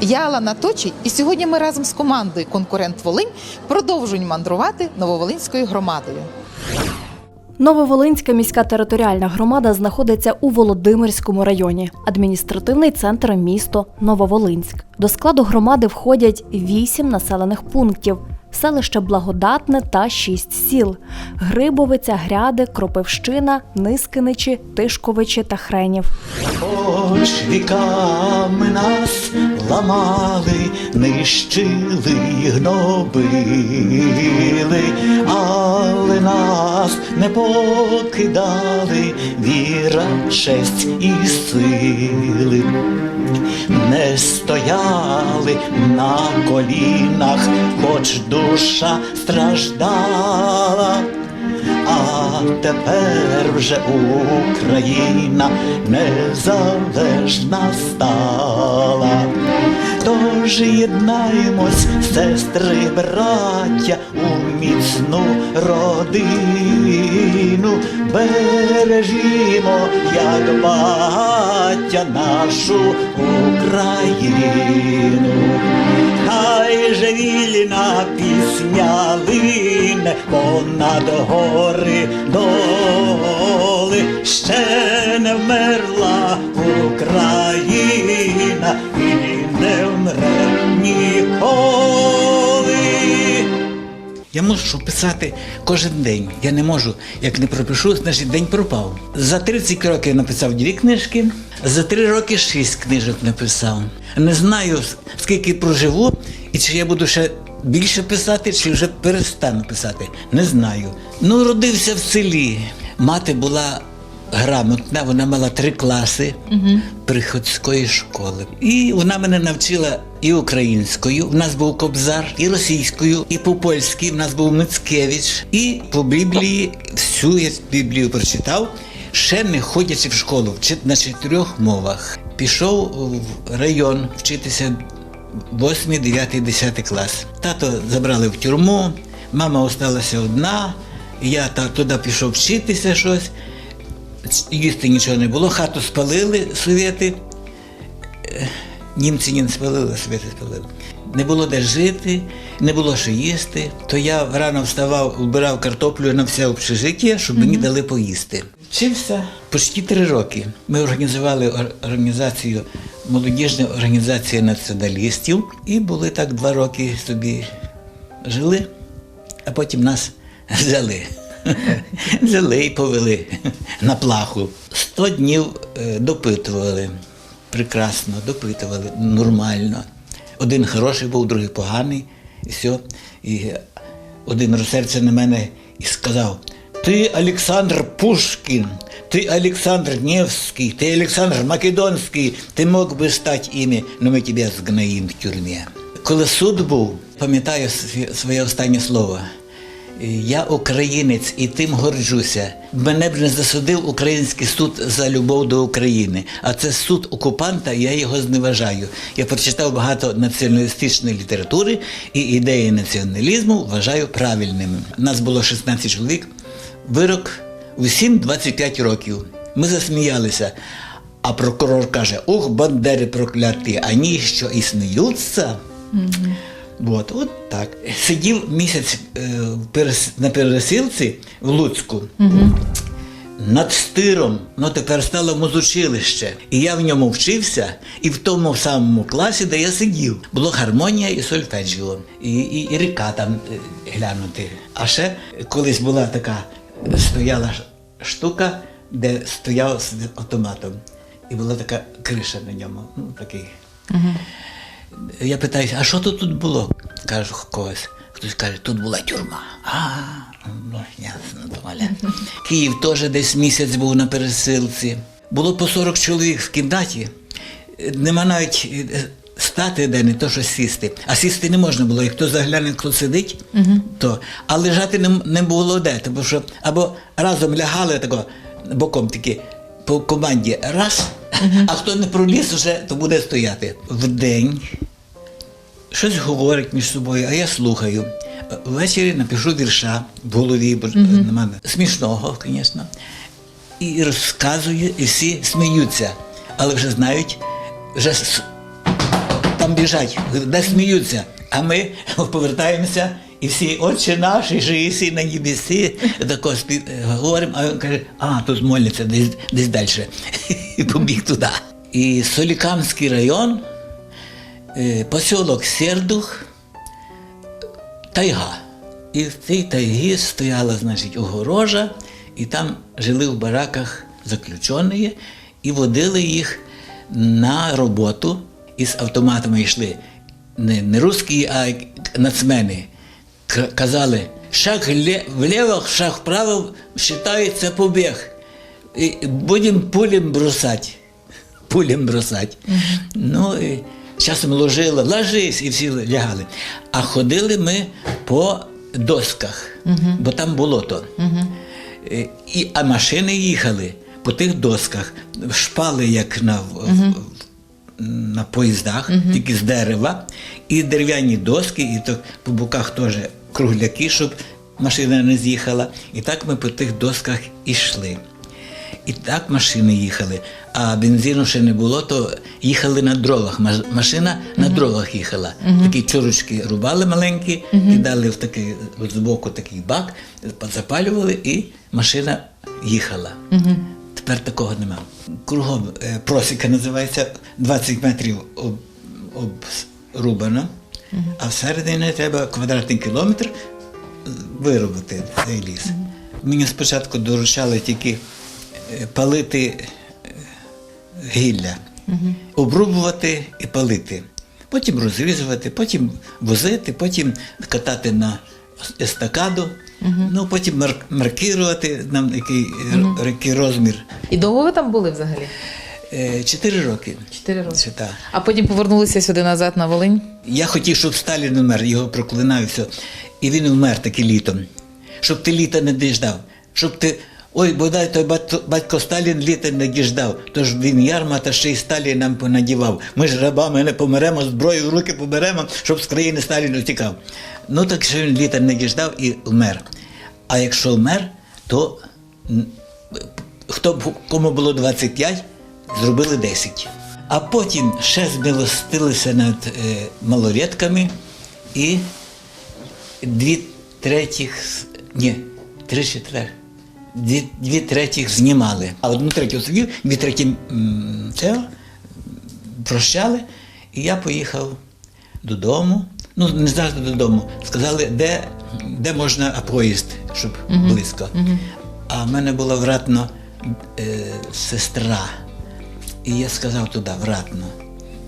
Я Алана Точій, і сьогодні ми разом з командою Конкурент Волинь продовжуємо мандрувати Нововолинською громадою. Нововолинська міська територіальна громада знаходиться у Володимирському районі. Адміністративний центр місто Нововолинськ. До складу громади входять вісім населених пунктів. Селище Благодатне та шість сіл: Грибовиця, Гряди, Кропивщина, Нискиничі, Тишковичі та Хренів. Хоч віками нас ламали, нищили, гнобили, але нас не покидали віра, честь і сили. Не стояли на колінах, хоч душа страждала. А тепер вже Україна незалежна стала. Тож єднаємось, сестри, браття, у міцну родину, бережімо, як багаття нашу Україну. Хай же вільна пісня лине понад гори доли, ще не вмерла Україна вмре ніколи. Я можу писати кожен день. Я не можу, як не пропишу, значить день пропав. За 30 років написав дві книжки, за три роки шість книжок написав. Не знаю, скільки проживу, і чи я буду ще більше писати, чи вже перестану писати. Не знаю. Ну, родився в селі. Мати була грамотна, вона мала три класи приходської школи. І вона мене навчила і українською. В нас був кобзар, і російською, і по польськи. В нас був Мицкевич. І по Біблії всю я Біблію прочитав, ще не ходячи в школу, на чотирьох мовах. Пішов в район вчитися 8, 9, 10 клас. Тато забрали в тюрму, мама осталася одна. Я туди пішов вчитися щось. Їсти нічого не було, хату спалили совєти. Е, Німці не спалили, совєти спалили. Не було де жити, не було що їсти. То я рано вставав, вбирав картоплю на все общежиття, щоб мені дали поїсти. Вчився почти три роки. Ми організували організацію, молодіжна організація націоналістів, і були так два роки собі жили, а потім нас взяли. Взяли повели на плаху. Сто днів е, допитували. Прекрасно, допитували, нормально. Один хороший був, другий поганий, і все. І один розсердився на мене і сказав: Ти Олександр Пушкін, ти Олександр Невський, ти Олександр Македонський, ти мог би стати ім'я, але ми тебе згноїмо в тюрмі. Коли суд був, пам'ятаю своє останнє слово. Я українець і тим горджуся. Мене б не засудив український суд за любов до України. А це суд окупанта, я його зневажаю. Я прочитав багато націоналістичної літератури і ідеї націоналізму вважаю правильними. Нас було 16 чоловік, вирок усім 25 років. Ми засміялися. А прокурор каже: Ух, бандери прокляті, ані що і сміються. От, от так. Сидів місяць е, на пересилці в Луцьку. Над стиром, ну тепер стало музучилище. І я в ньому вчився, і в тому самому класі, де я сидів, було гармонія і сольфеджіо, і, і, і ріка там е, глянути. А ще колись була така, стояла штука, де стояв з автоматом. І була така криша на ньому. Ну, такий. Я питаюся, а що тут, тут було? Кажу когось. Хтось каже, тут була тюрма. А, ну ясно, Толя. Київ теж десь місяць був на пересилці. Було по 40 чоловік в кімнаті. Е, Нема навіть е, стати де, не то, що сісти. А сісти не можна було. І хто загляне, хто сидить, то. А лежати не, не було де, тому що або разом лягали тако, боком такі по команді раз, а хто не проліз вже, то буде стояти. Вдень щось говорить між собою, а я слухаю. Ввечері напишу вірша в голові, бо ж нема смішного, звісно. І розказую, і всі сміються, але вже знають, вже там біжать, де сміються. А ми повертаємося, і всі отче наші, же єсі на небесі, тако спів... говоримо, а він каже, а, тут мольниця, десь, десь далі. І побіг туди. І Солікамський район, е, посілок Сердух, тайга. І в цій тайгі стояла, значить, огорожа, і там жили в бараках заключені і водили їх на роботу. І з автоматами йшли не, не русські, а нацмени. Казали, шаг ле- вліво, шаг вправо, вважається побіг. І будемо пулем бросати. Пулем бросати. Ну, і часом ложили, ложись, і всі лягали. А ходили ми по досках, бо там болото. Е, І, а машини їхали по тих досках, шпали, як на, в- в- на поїздах, тільки з дерева, і дерев'яні доски, і то по боках теж кругляки, щоб машина не з'їхала. І так ми по тих досках ішли. І так машини їхали, а бензину ще не було, то їхали на дровах. Маш- Машина на дровах їхала. Такі чурочки рубали маленькі, кидали в такий збоку такий бак, запалювали, і машина їхала. Тепер такого нема. Кругом е, просіка називається 20 метрів об, обрубано, а всередині треба квадратний кілометр виробити цей ліс. Мені спочатку доручали тільки е, палити е, гілля, обрубувати і палити. Потім розрізувати, потім возити, потім катати на естакаду, ну потім мар- маркірувати нам який, е, який розмір. І довго ви там були взагалі? Е, Чотири роки. Чотири роки. Чи так. А потім повернулися сюди назад на Волинь. Я хотів, щоб Сталін умер, його проклинаю все. І він умер таки літом. Щоб ти літа не діждав. Щоб ти. Ой, бодай той батько, батько Сталін літа не діждав. Тож він ярма та ще й Сталін нам понадівав. Ми ж рабами не померемо, зброю в руки поберемо, щоб з країни Сталін утікав. Ну так що він літа не діждав і вмер. А якщо вмер, то хто кому було 25, зробили 10. А потім ще змилостилися над е, малолетками і дві третіх, ні, три четвер. Дві, дві третіх знімали. А одну третю собі, дві треті цього прощали, і я поїхав додому. Ну, не завжди додому. Сказали, де, де можна а поїзд, щоб близько. А в мене була вратно е, сестра. І я сказав туди, в Ратно.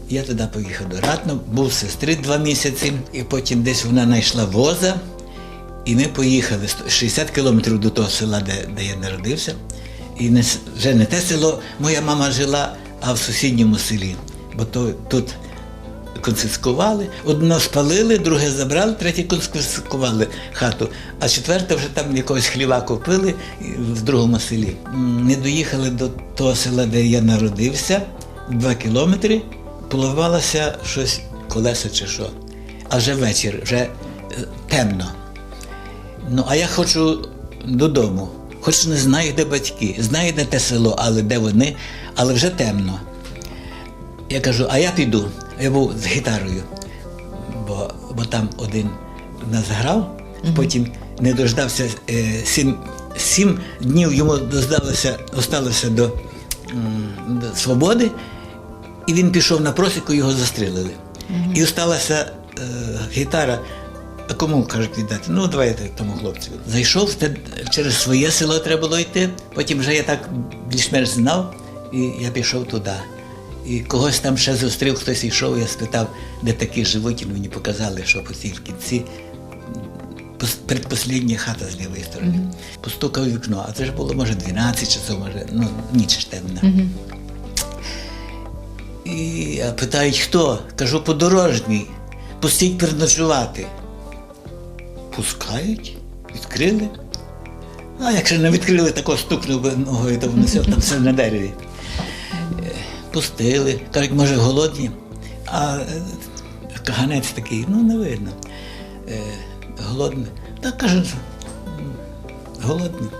Я туди поїхав до Ратно, був сестри два місяці, і потім десь вона знайшла воза, і ми поїхали сто- 60 кілометрів до того села, де, де я народився. І не, вже не те село моя мама жила, а в сусідньому селі. Бо то, тут конфіскували, одно спалили, друге забрали, третє конфіскували хату, а четверте вже там якогось хліва купили в другому селі. Не доїхали до того села, де я народився, два кілометри, поливалося щось колесо чи що. А вже вечір, вже е, темно. Ну, а я хочу додому. Хоч не знаю, де батьки, знаю, де те село, але де вони, але вже темно. Я кажу, а я піду. Я був з гітарою, бо, бо там один нас грав, потім не дождався е, сім, сім днів йому доздалося, осталося до, до свободи, і він пішов на просіку, його застрелили. І осталася е, гітара. А кому кажуть віддати? Ну, давайте тому хлопцю. Зайшов через своє село треба було йти. Потім вже я так більш-менш знав, і я пішов туди. І когось там ще зустрів, хтось йшов, я спитав, де такі живуть, і мені показали, що по цій кінці передпослідня хата з лівої сторони. Постукав у вікно, а це ж було, може, 12 часов, може, ну, ніч ж темна. І питають, хто? Кажу, подорожній. Пустіть переночувати. Пускають, відкрили. А якщо не відкрили, тако стукнув би ногою, то воно все там все на дереві. Пустили. Кажуть, може, голодні. А е, каганець такий, ну не видно. Е, голодний. Та кажуть, «М, голодний.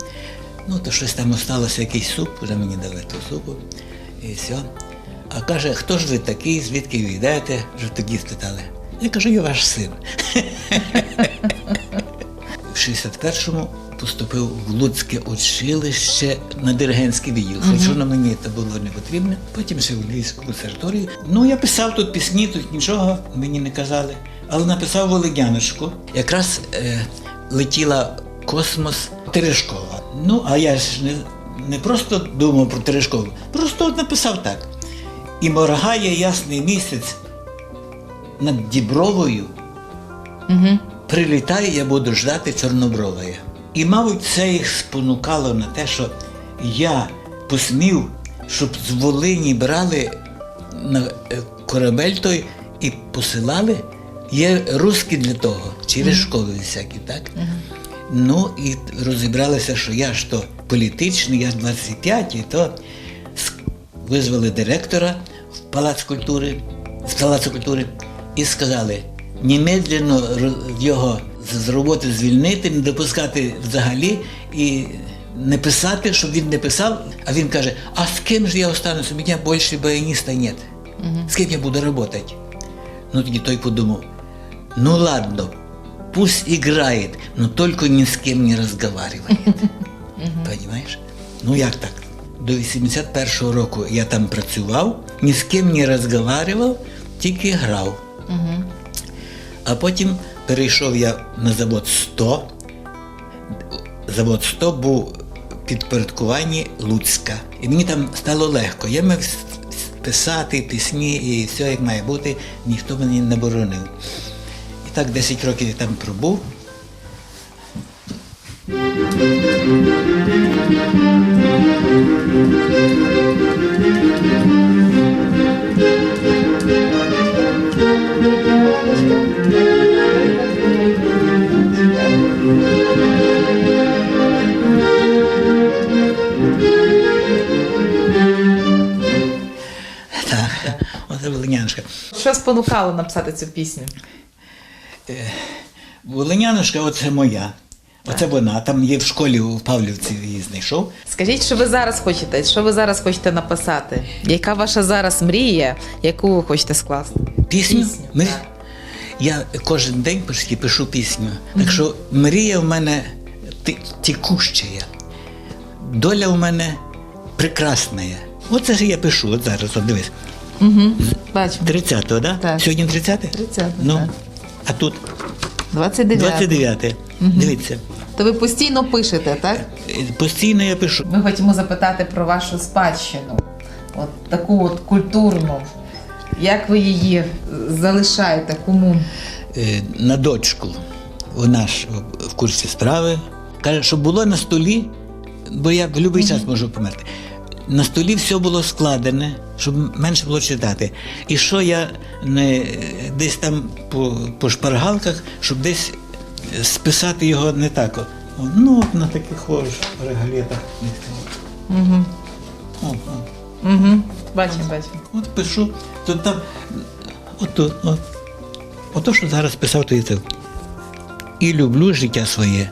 Ну, то щось там осталося, якийсь суп, вже мені дали ту супу. І все. А каже, хто ж ви такий, звідки ви йдете? Вже тоді спитали. Я кажу, я ваш син. В 61-му поступив в Луцьке училище на диригентський відділ. Хоча на мені це було не потрібно. Потім ще в Львівську консерваторію. Ну, я писав тут пісні, тут нічого мені не казали. Але написав Володяночку. Якраз е, летіла космос Терешкова. Ну, а я ж не, не просто думав про Терешкову, просто от написав так. І моргає ясний місяць над Дібровою Угу. прилітає, я буду ждати Чорнобрової. І, мабуть, це їх спонукало на те, що я посмів, щоб з Волині брали на е, корабель той і посилали. Є русські для того, через школи всякі, так? Ну і розібралися, що я ж то політичний, я ж 25, і то визвали директора в Палац культури, з Палацу культури і сказали немедленно його з- з роботи звільнити, не допускати взагалі і не писати, щоб він не писав. А він каже: а з ким ж я останусь? У мене більше баяніста нет. З ким я буду працювати? Ну тоді той подумав, ну ладно, пусть играет, но только ни с кем не разговаривает. Понимаешь? Ну як так? До 81-го року я там працював, ні з ким не розговаривав, тільки грав. А потім перейшов я на завод 100. Завод 100 був підпорядкуванні Луцька. І мені там стало легко. Я мав писати пісні і все як має бути, ніхто мені не боронив. І так 10 років я там пробув. Що спонукало написати цю пісню? Волинянушка, оце моя. Оце вона. Там є в школі у Павлівці її знайшов. Скажіть, що ви зараз хочете? Що ви зараз хочете написати? Яка ваша зараз мрія, яку ви хочете скласти? Пісню? Пісню, Ми- так. Я кожен день почти пишу пісню. Так що мрія в мене текуща. Доля в мене прекрасна. Оце ж я пишу, от зараз, от дивись. Угу. Бачимо. 30-го, да? Так. Сьогодні 30? 30, Ну, так. а тут 29. 29. Дивіться. То ви постійно пишете, так? Е, Постійно я пишу. Ми хочемо запитати про вашу спадщину, от таку от культурну. Як ви її залишаєте? Кому? е, на дочку. Вона ж в курсі справи. Каже, щоб було на столі, бо я в будь-який час можу померти. На столі все було складене, щоб менше було читати. І що я не десь там по, по шпаргалках, щоб десь е, списати його не так. Ну, от на таких регалетах. Угу. О, о. Угу. Бачимо, бачимо. От пишу, то там, от тут, от. Ото, що зараз писав, то і це. І люблю життя своє.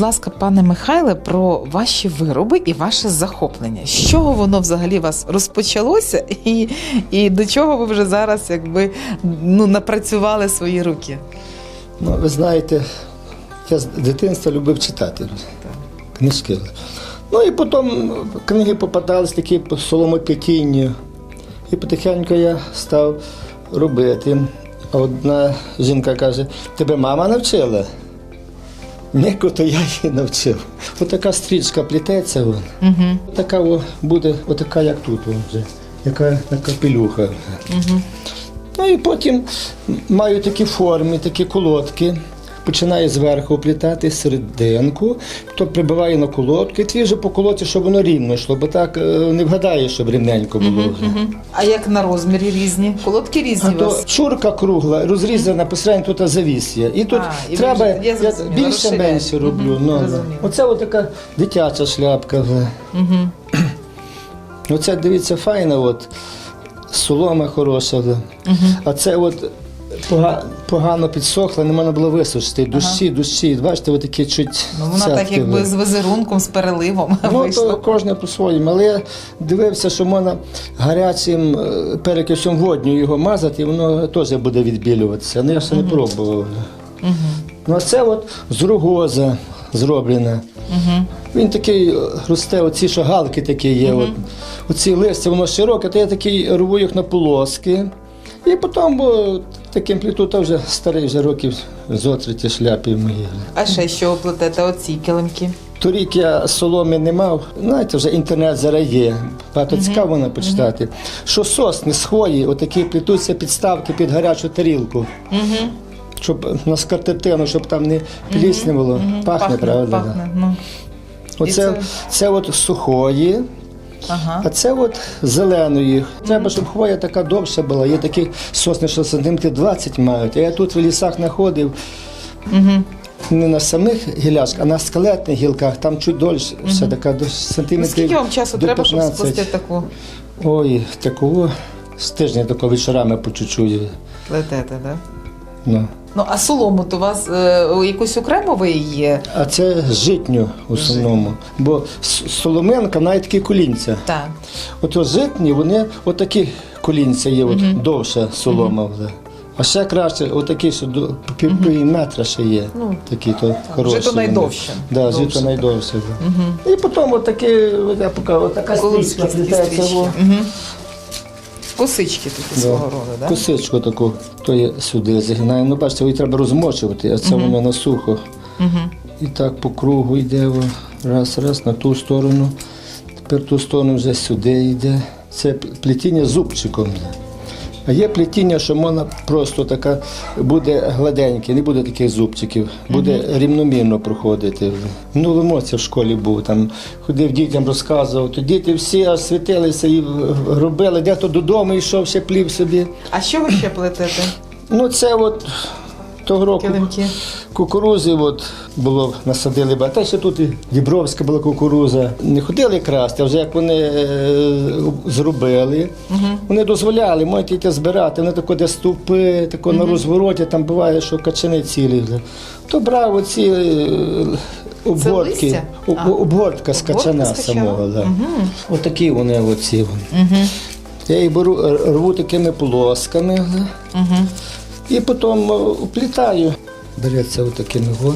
Будь ласка, пане Михайле, про ваші вироби і ваше захоплення. З чого воно взагалі вас розпочалося, і, і до чого ви вже зараз якби ну, напрацювали свої руки? Ну, ви знаєте, я з дитинства любив читати книжки. Ну і потім книги попадались такі по соломотятінню. І потихеньку я став робити. Одна жінка каже, тебе мама навчила? Ні, то я її навчив. Отака стрічка плітеться, вон. Угу. така о, буде, отака, як тут вон вже, яка на капелюха. Угу. Ну і потім маю такі форми, такі колодки. Починає зверху оплітати серединку, то прибиває на колодку, і твій вже по колодці, щоб воно рівно йшло, бо так е, не вгадаєш, щоб рівненько було. вже. А як на розмірі різні? Колодки різні А у вас. чурка кругла, розрізана посередині тут завіс є. І тут А, і ви треба вже- я я зрозуміла, більше менше роблю. Мгм, ну, зрозуміла. Оце така дитяча шляпка. вже. Угу. Оце дивіться, файна, от солома хороша. вже. А це от погано підсохла, не можна було висушити. Душі, душі. Бачите, такі чуть. Ну вона так якби з визерунком, з переливом Ну, то вийшла. кожне по-своєму. Але я дивився, що можна гарячим е, перекисом водню його мазати, і воно теж буде відбілюватися. Ну, я ще не пробував. Ну, а це от з ругоза зроблена. Він такий е, росте, оці що галки такі є. От, оці листя, воно широке, то я такий рву їх на полоски. І потім, бо таким пліту, вже старий вже років зотриті шляпи мої. А ще що плетете? Оці килимки. Торік я соломи не мав. Знаєте, вже інтернет зараз є. Багато цікаво вона почитати. Що сосни з хвої, отакі плетуться підставки під гарячу тарілку. Щоб на скатертину, щоб там не пліснявало. Пахне, правда? да. Пахне. Ну. Оце, це- це от сухої, Ага. а це от зеленої. Треба, щоб хвоя така довша була. Є такі сосни, що сантиметрів 20 мають. А я тут в лісах знаходив. Не на самих гілячках, а на скелетних гілках, там чуть дольше, все така до сантиметрів. скільки вам часу до треба, щоб 15. сплести таку Ой, такого з тижня такого вечорами по чуть-чуть. плетете, да? Ну. Ну, а солому то у вас е, якусь окремо ви її? А це житню в основному. Бо с- соломенка має такі колінця. Так. От житні, вони отакі колінця є, от довша солома. вже. А ще краще, отакі, що до пів пів метра ще є. Ну, такі то хороші. жито вони. найдовше. Да, Довше, жито найдовше. да. І потім отакі, от я покажу, отака Колиски стрічка плітається. во. Косички такі Да. свого роду, так? Косичку таку, то я сюди загинаю. Ну, бачите, її треба розмочувати, а це воно на сухо. Угу. І так по кругу йде. во. Раз, раз, на ту сторону. Тепер ту сторону вже сюди йде. Це плетіння зубчиком. А є плетіння, що можна просто така буде гладеньке, не буде таких зубчиків, буде рівномірно проходити. Ну, минулому році в школі був, там ходив дітям, розказував, то діти всі аж світилися і робили, дехто додому йшов, ще плів собі. А що ви ще плетете? Ну, це от того року Килимки. кукурузи от було, насадили багато. Та ще тут і Дібровська була кукуруза. Не ходили красти, а вже як вони е, зробили, вони дозволяли, можете йти збирати. Вони тако де ступи, тако на розвороті, там буває, що качани цілі. вже. То брав оці е, обгортки, об- обгортка з качана самого. Да. Отакі вони оці. Вони. Я їх беру, рву такими полосками. Угу. І потім е, уплітаю. Береться отаким його.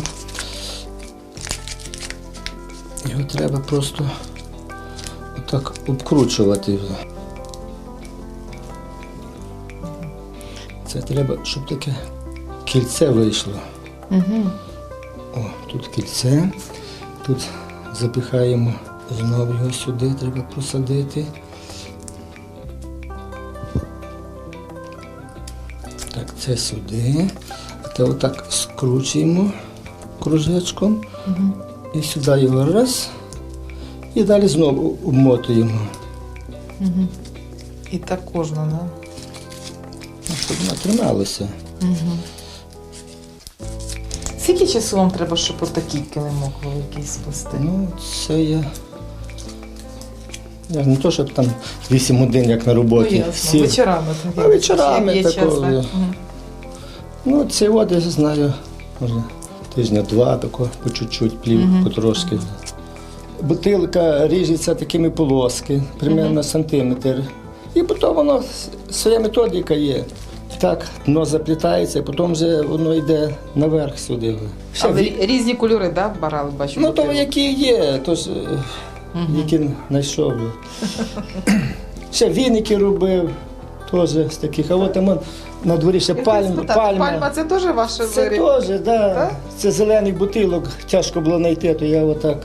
Його треба просто отак обкручувати. Це треба, щоб таке кільце вийшло. Угу. О, тут кільце. Тут запихаємо знову його сюди, треба посадити. Це сюди. Та отак скручуємо кружечком. І сюди його раз. І далі знову обмотуємо. І так кожна, да? Ну, щоб вона трималася. Скільки часу вам треба, щоб отакий килимок великий сплести? Ну, це я. Я не то, щоб там 8 годин, як на роботі. ясно. Всі- Вечорами. так, А вечорами є такого, час, так? да. Ну, ці води знаю, може, тижня-два, тако, по чуть-чуть, плів, потрошки. Бутилка ріжеться такими полоски, примерно сантиметр. І потім воно своя методика є. Так, дно заплітається, і потім вже воно йде наверх сюди. Ще Але ві- різні кольори, да, барали, бачу. Ну, то бутилок? які є, то ж, е, які знайшов. Ще віники робив, теж з таких. А от там он на дворі ще пальма. пальма. Пальма це теж ваше Це виріб? теж, да. Так? Це зелений бутилок, тяжко було знайти, то я отак.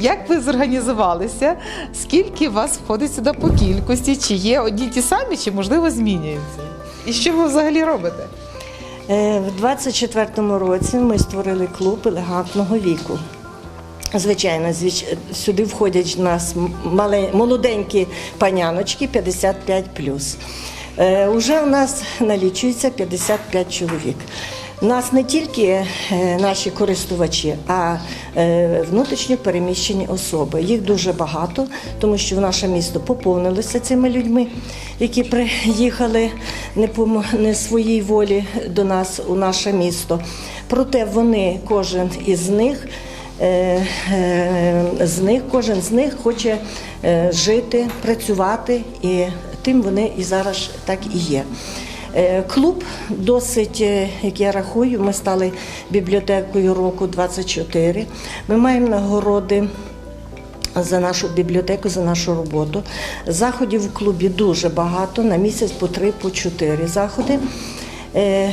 як ви зорганізувалися? Скільки вас входить сюди по кількості? Чи є одні ті самі, чи можливо змінюються? І що ви взагалі робите? Е, В 24-му році ми створили клуб елегантного віку. Звичайно, звіч... сюди входять в нас мале... молоденькі паняночки 55 Е, Уже у нас налічується 55 чоловік. Нас не тільки е, наші користувачі, а е, внутрішньо переміщені особи. Їх дуже багато, тому що в наше місто поповнилося цими людьми, які приїхали не по не своїй волі до нас у наше місто. Проте вони, кожен із них. Е, е, З них кожен з них хоче е, жити, працювати, і тим вони і зараз так і є. Клуб досить, як я рахую, ми стали бібліотекою року 24. Ми маємо нагороди за нашу бібліотеку, за нашу роботу. Заходів у клубі дуже багато, на місяць по три, по чотири заходи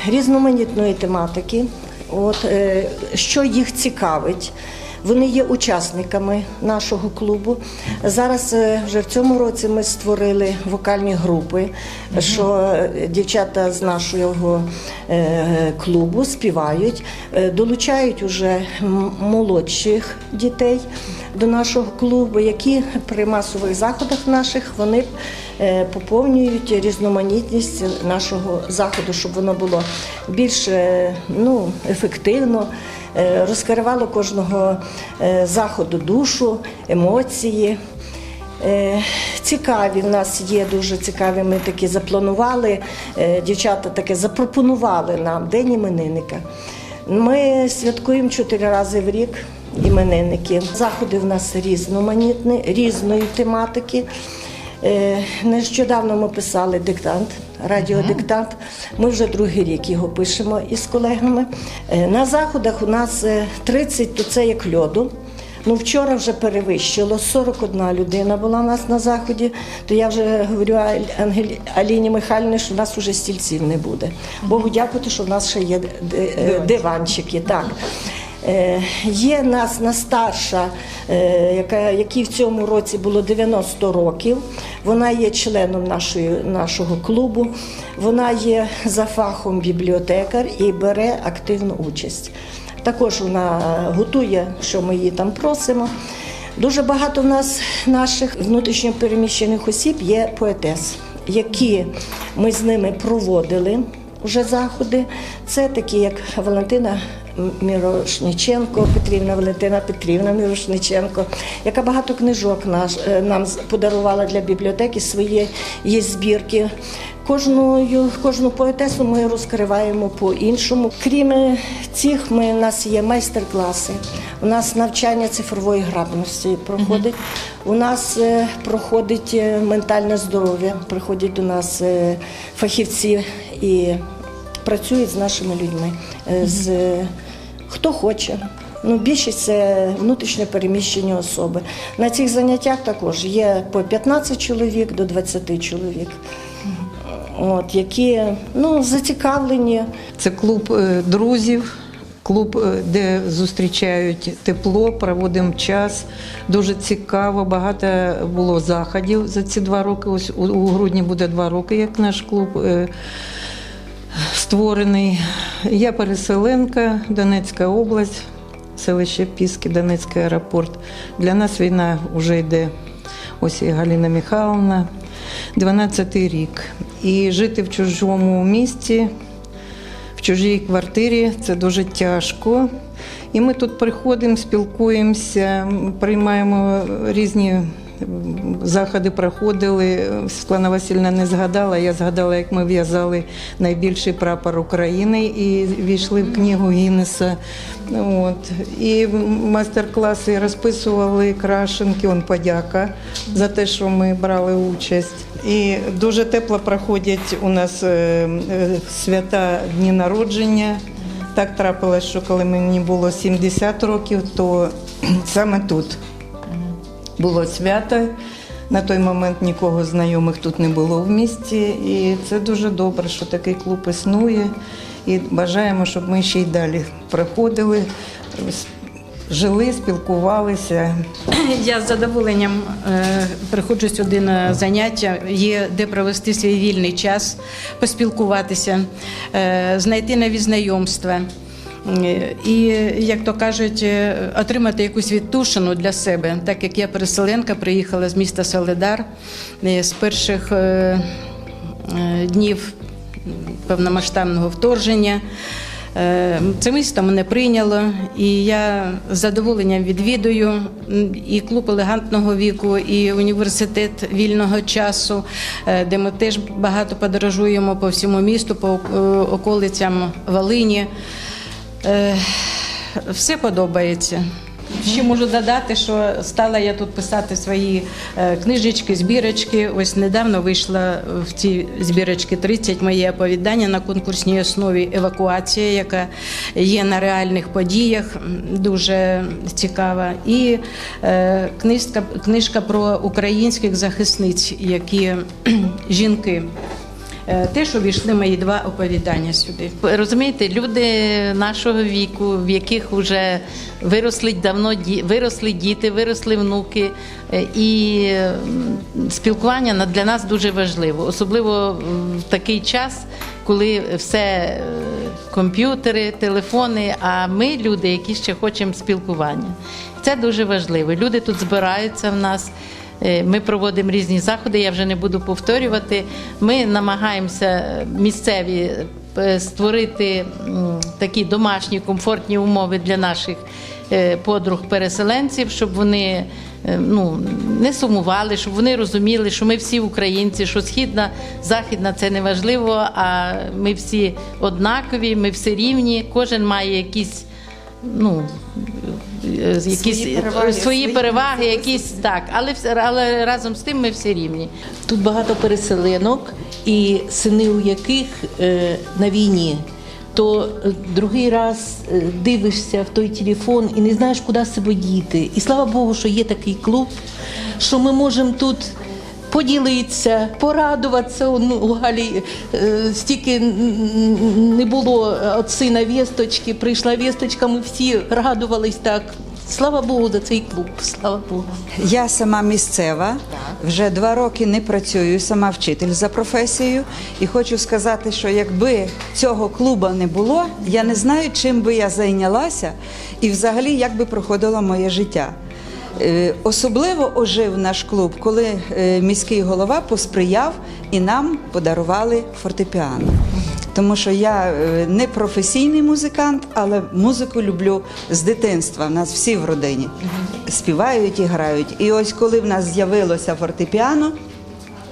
різноманітної тематики. От, е, що їх цікавить. Вони є учасниками нашого клубу. Зараз е, вже в цьому році ми створили вокальні групи, що е, дівчата з нашого клубу співають, долучають уже молодших дітей до нашого клубу, які при масових заходах наших вони е, поповнюють різноманітність нашого заходу, щоб воно було більш е, ну, ефективно, е, розкривало кожного заходу душу, емоції. Цікаві в нас є дуже цікаві. Ми такі запланували. Дівчата таке запропонували нам День іменинника. Ми святкуємо чотири рази в рік іменинники. Заходи в нас різноманітні, різної тематики. Е, Нещодавно ми писали диктант, радіодиктант. Ми вже другий рік його пишемо із колегами. Е, На заходах у нас е, 30, то це як льоду. Ну, вчора вже перевищило 41 людина була у нас на заході. То я вже говорю Ангелі Аліні Михайлівні, що в нас вже стільців не буде. Богу дякувати, що в нас ще є е, диванчики. Так. Е, Є нас найстарша, е, яка, якій в цьому році було 90 років. Вона є членом нашої, нашого клубу. Вона є за фахом бібліотекар і бере активну участь. Також вона готує, що ми її там просимо. Дуже багато в нас наших внутрішньопереміщених осіб є поетес, які ми з ними проводили вже заходи. Це такі, як Валентина Мірошниченко, Петрівна Валентина Петрівна Мірошниченко, яка багато книжок наш, е, нам подарувала для бібліотеки свої є збірки. Кожною, кожну поетесу ми розкриваємо по-іншому. Крім е, цих, ми, у нас є майстер-класи, у нас навчання цифрової грамотності проходить. У нас е, проходить ментальне здоров'я, приходять до нас е, фахівці і працюють з нашими людьми. е, З, хто хоче. Ну, більшість це внутрішньо переміщені особи. На цих заняттях також є по 15 чоловік до 20 чоловік, от, які ну, зацікавлені. Це клуб е, друзів, клуб, е, де зустрічають тепло, проводимо час. Дуже цікаво. Багато було заходів за ці два роки. Ось у, у грудні буде два роки, як наш клуб. Створений. Я переселенка, Донецька область, селище Піски, Донецький аеропорт. Для нас війна вже йде. Ось і Галина Михайловна, 12-й рік. І жити в чужому місті, в чужій квартирі це дуже тяжко. І ми тут приходимо, спілкуємося, приймаємо різні заходи, проходили. Світлана Васильівна не згадала. Я згадала, як ми в'язали найбільший прапор України і війшли в книгу Гіннеса. От. І майстер-класи розписували крашенки, он подяка за те, що ми брали участь. І дуже тепло проходять у нас е, е, свята дні народження. Так трапилось, що коли мені було 70 років, то саме тут було свято. На той момент нікого знайомих тут не було в місті, і це дуже добре, що такий клуб існує. І бажаємо, щоб ми ще й далі проходили, жили, спілкувалися. Я з задоволенням е, приходжу сюди на заняття. Є де провести свій вільний час, поспілкуватися, е, знайти нові знайомства. Е, І, як то кажуть, е, отримати якусь відтушину для себе, так як я переселенка, приїхала з міста Соледар е, з перших днів повномасштабного вторження. Це місто мене прийняло, і я з задоволенням відвідую і клуб елегантного віку, і університет вільного часу, де ми теж багато подорожуємо по всьому місту, по околицям Волині. Е, Все подобається. Ще можу додати, що стала я тут писати свої е, книжечки, збірочки. Ось недавно вийшла в ці збірочки 30 моє оповідання на конкурсній основі евакуація, яка є на реальних подіях, дуже цікава. І е, книжка, книжка про українських захисниць, які жінки. Е, Теж увійшли мої два оповідання сюди. Розумієте, люди нашого віку, в яких вже виросли давно виросли діти, виросли внуки, е, і спілкування для нас дуже важливо, особливо в такий час, коли все е, комп'ютери, телефони. А ми люди, які ще хочемо спілкування. Це дуже важливо. Люди тут збираються в нас. Е, Ми проводимо різні заходи, я вже не буду повторювати. Ми намагаємося місцеві е, створити такі домашні комфортні умови для наших е, подруг-переселенців, щоб вони ну, не сумували, щоб вони розуміли, що ми всі українці, що східна, західна це не важливо, а ми всі однакові, ми всі рівні, кожен має якісь. Ну, е, якісь свої переваги, свої переваги якісь так, але все- але разом з тим ми всі рівні. Тут багато переселенок, і сини у яких е, на війні. То е, другий раз е, дивишся в той телефон і не знаєш, куди себе діти. І слава Богу, що є такий клуб, що ми можемо тут поділитися, порадуватися. Ну, у Галі е, стільки не було від сина вісточки, прийшла вісточка, ми всі радувались так. Слава Богу за цей клуб, слава Богу. Я сама місцева, вже два роки не працюю, сама вчитель за професією. І хочу сказати, що якби цього клубу не було, я не знаю, чим би я зайнялася і взагалі як би проходило моє життя. Е, Особливо ожив наш клуб, коли е, міський голова посприяв і нам подарували фортепіано. Тому що я е, не професійний музикант, але музику люблю з дитинства. У нас всі в родині співають і грають. І ось коли в нас з'явилося фортепіано,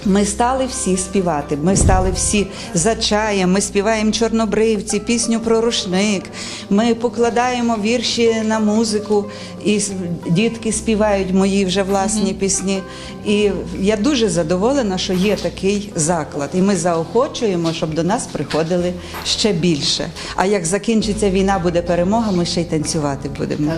ми стали всі співати. Ми стали всі за чаєм. Ми співаємо чорнобривці, пісню про рушник. Ми покладаємо вірші на музику, і дітки співають мої вже власні пісні. І я дуже задоволена, що є такий заклад. І ми заохочуємо, щоб до нас приходили ще більше. А як закінчиться війна, буде перемога, ми ще й танцювати будемо.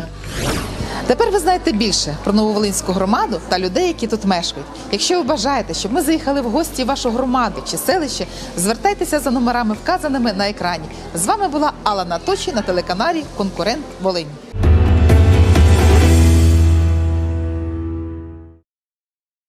Тепер ви знаєте більше про Нововолинську громаду та людей, які тут мешкають. Якщо ви бажаєте, щоб ми заїхали в гості вашу громаду чи селище, звертайтеся за номерами, вказаними на екрані. З вами була Алла Наточі на телеканалі Конкурент Волинь.